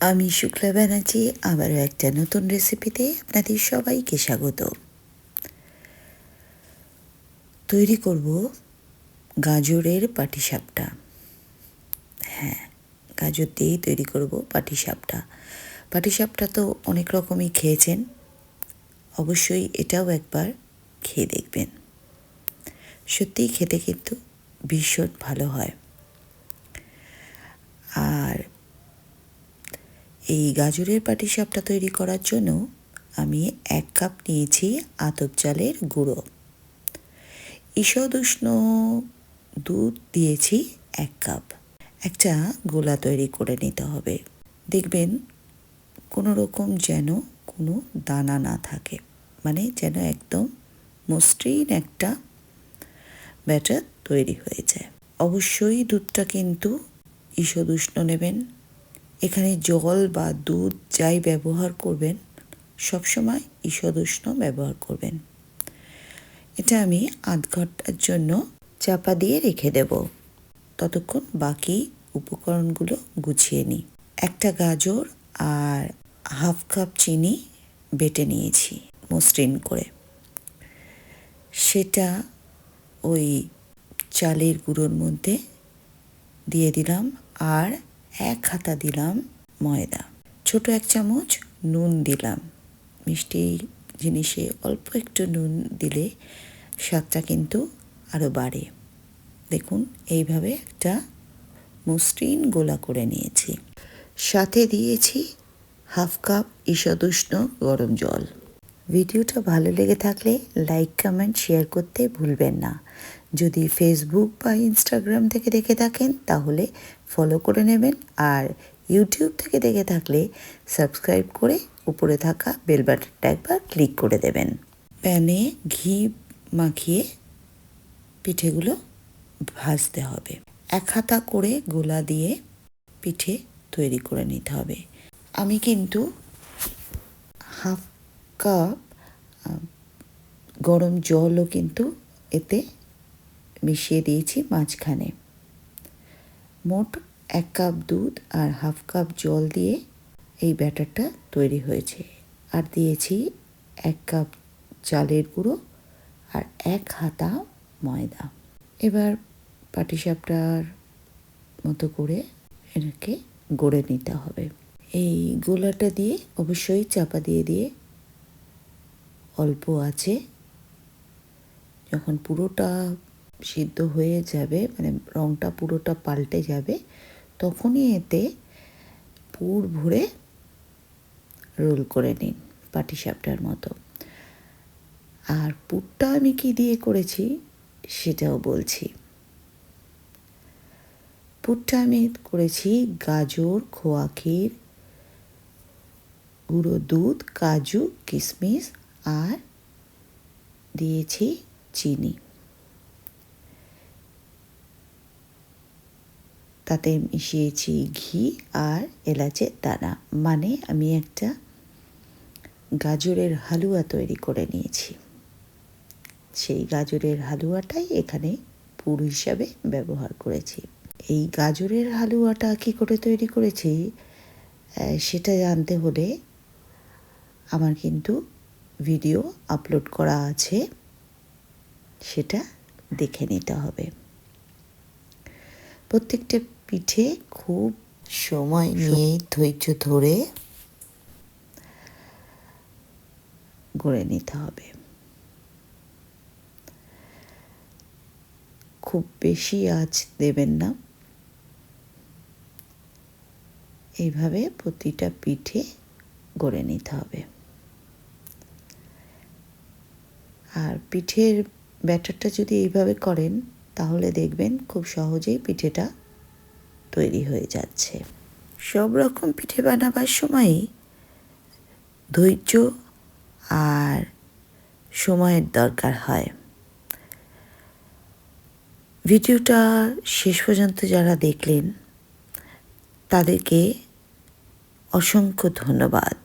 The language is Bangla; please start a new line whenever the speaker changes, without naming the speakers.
আমি শুক্লা ব্যানার্জি, আবারও একটা নতুন রেসিপিতে আপনাদের সবাইকে স্বাগত। তৈরি করব গাজরের পাটিসাপটা। হ্যাঁ গাজর দিয়েই তৈরি করব পাটিসাপটা। পাটিসাপটা তো অনেক রকমই খেয়েছেন, অবশ্যই এটাও একবার খেয়ে দেখবেন। সত্যিই খেতে কিন্তু ভীষণ ভালো হয়। আর এই গাজরের পাটিসাপটা তৈরি করার জন্য আমি এক কাপ নিয়েছি আতপ চালের গুঁড়ো। ঈষদ উষ্ণ দুধ দিয়েছি এক কাপ। একটা গোলা তৈরি করে নিতে হবে। দেখবেন কোনো রকম যেন কোনো দানা না থাকে। মানে যেন একদম মসৃণ একটা ব্যাটার তৈরি হয়ে যায়। অবশ্যই দুধটা কিন্তু ঈষদ উষ্ণ নেবেন। এখানে জল বা দুধ যাই ব্যবহার করবেন, সবসময় ঈষদ উষ্ণ ব্যবহার করবেন। এটা আমি আধ ঘণ্টার জন্য চাপা দিয়ে রেখে দেব। ততক্ষণ বাকি উপকরণগুলো গুছিয়ে নিই। একটা গাজর আর হাফ কাপ চিনি বেটে নিয়েছি মসৃণ করে। সেটা ওই চালের গুঁড়োর মধ্যে দিয়ে দিলাম আর এক হাতা দিলাম ময়দা, ছোট এক চামচ নুন দিলাম। মিষ্টি জিনিসে অল্প একটু নুন দিলে স্বাদটা কিন্তু আরও বাড়ে। দেখুন, এইভাবে একটা মসৃণ গোলা করে নিয়েছি। সাথে দিয়েছি হাফ কাপ ঈষদুষ্ণ গরম জল। ভিডিওটা ভালো লেগে থাকলে লাইক, কমেন্ট, শেয়ার করতে ভুলবেন না। যদি ফেসবুক বা ইনস্টাগ্রাম থেকে দেখে থাকেন, তাহলে ফলো করে নেবেন। আর ইউটিউব থেকে দেখে থাকলে সাবস্ক্রাইব করে উপরে থাকা বেল বাটনটা একবার ক্লিক করে দেবেন। প্যানে ঘি মাখিয়ে পিঠেগুলো ভাজতে হবে। এক হাতা করে গোলা দিয়ে পিঠে তৈরি করে নিতে হবে। আমি কিন্তু হাফ কাপ গরম জলও কিন্তু এতে মিশিয়ে দিয়েছি মাঝখানে। মোট এক কাপ দুধ আর হাফ কাপ জল দিয়ে এই ব্যাটারটা তৈরি হয়েছে। আর দিয়েছি এক কাপ চালের গুঁড়ো আর এক হাতা ময়দা। এবার পাটিসাপটার মতো করে এটাকে গড়ে নিতে হবে। এই গোলাটা দিয়ে অবশ্যই চাপা দিয়ে দিয়ে অল্প আছে। যখন পুরোটা সিদ্ধ হয়ে যাবে মানে রঙটা পুরোটা পাল্টে যাবে, তখনই এতে পুর ভরে রোল করে নিন পাটিসাপটার মতো। আর পুরটা আমি কি দিয়ে করেছি সেটাও বলছি। পুরটা আমি করেছি গাজর, খোয়া ক্ষীর, গুঁড়ো দুধ, কাজু কিশমিশ আর দিয়েছি চিনি। তাতে মিশিয়েছি ঘি আর এলাচের দানা। মানে আমি একটা গাজরের হালুয়া তৈরি করে নিয়েছি। সেই গাজরের হালুয়াটাই এখানে পুর হিসাবে ব্যবহার করেছি। এই গাজরের হালুয়াটা কি করে তৈরি করেছি সেটা জানতে হলে আমার কিন্তু ভিডিও আপলোড করা আছে, সেটা দেখে নিতে হবে। প্রত্যেকটা পিঠে খুব সময় নিয়ে ধৈর্য ধরে গড়ে নিতে হবে। খুব বেশি আঁচ দেবেন না। এইভাবে প্রতিটা পিঠে গড়ে নিতে হবে। আর পিঠের ব্যাটারটা যদি এইভাবে করেন, তাহলে দেখবেন খুব সহজেই পিঠেটা তৈরি হয়ে যাচ্ছে। সব রকম পিঠে বানাবার সময়ই ধৈর্য আর সময়ের দরকার হয়। ভিডিওটা শেষ পর্যন্ত যারা দেখলেন, তাদেরকে অসংখ্য ধন্যবাদ।